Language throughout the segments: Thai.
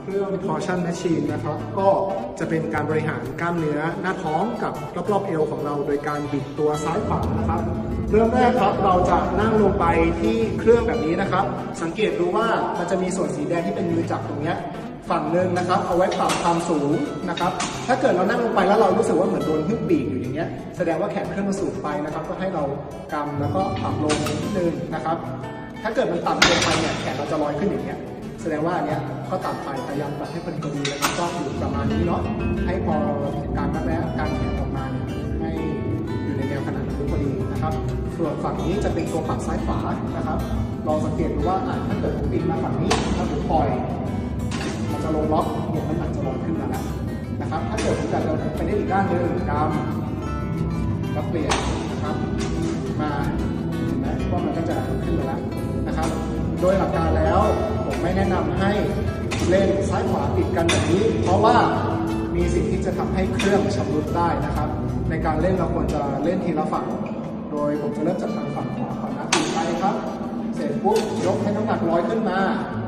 เครื่อง torsion machine นะครับ ก็จะเป็นการบริหารกล้ามเนื้อหน้าท้องกับรอบๆเอวของเราโดยการบิดตัวซ้ายขวานะครับ เริ่มแรกครับเราจะนั่งลงไปที่เครื่องแบบนี้นะครับ สังเกตดูว่ามันจะมีส่วนสีแดงที่เป็นมือจับตรงเนี้ยฝั่งหนึ่งนะครับ เอาไว้ปรับความสูงนะครับ ถ้าเกิดเรานั่งลงไปแล้วเรารู้สึกว่าเหมือนโดนพึ่งปีกอยู่อย่างเงี้ย แสดงว่าแขนเครื่องมันสูงไปนะครับ ก็ให้เรากำแล้วก็ปรับลงนิดนึงนะครับ ถ้าเกิดมันต่ำเกินไปเนี่ยแขนเราจะลอยขึ้นอย่างเงี้ย แสดงว่าเนี้ยก็ต่ำไปพยายามปรับให้พอดีพอดีแล้วก็อยู่ประมาณนี้เนาะให้พอการนับและการแขนออกมาเนี่ยให้อยู่ในแนวขนาดพอดีนะครับ ส่วนฝั่งนี้จะเป็นตัวปรับซ้ายขวานะครับลองสังเกตดูว่าถ้าเกิดผมปิดมาฝั่งนี้ถ้าผมปล่อย มันจะลงล็อกเนี่ยมันอาจจะลอยขึ้นมาแล้วนะครับ ถ้าเกิดผมอยากจะไปได้อีกด้านหนึ่งกำแล้วเปลี่ยนนะครับ มาเห็นไหมว่ามันก็จะขึ้นมาแล้วนะครับ โดยหลักการ แล้วผมไม่แนะนำให้เล่นซ้ายขวาติดกันแบบนี้ เพราะว่ามีสิ่งที่จะทำให้เครื่องชำรุดได้นะครับ ในการเล่นเราควรจะเล่นทีละฝั่ง โดยผมจะเริ่มจากทางฝั่งขวาก่อนนะติดไปครับ เสร็จปุ๊บยกให้น้ำหนักลอยขึ้นมา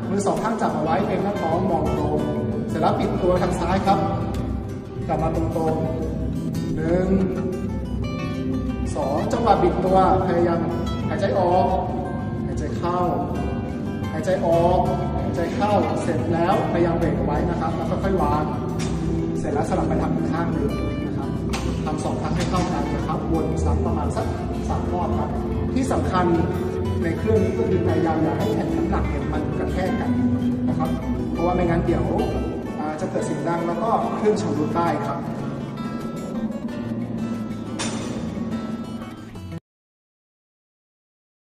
มือสองข้างจับเอาไว้เกรงหน้าท้องมองตรงเสร็จแล้วปิดตัวทางซ้ายครับกลับมาตรงๆหนึ่งสองจังหวะบิดตัวพยายามหายใจออกหายใจเข้าายใจออกหายใจเข้าเสร็จแล้วพยายามเบรกเอาไว้นะครับ แล้วค่อยๆวาง เสร็จแล้วสลับไปทำอีกข้างหนึ่งนะครับทำสองครั้งให้เข้ากันนะครับวนซ้ำประมาณสักสามรอบครับ ที่สำคัญในเครื่องนี้ก็คือพยายามอย่าให้แผ่นน้ำหนักเนี่ยมันกระแทกกันนะครับ เพราะว่าไม่งั้นเดี๋ยวจะเกิดเสียงดังแล้วก็เครื่องชำรุดได้ครับ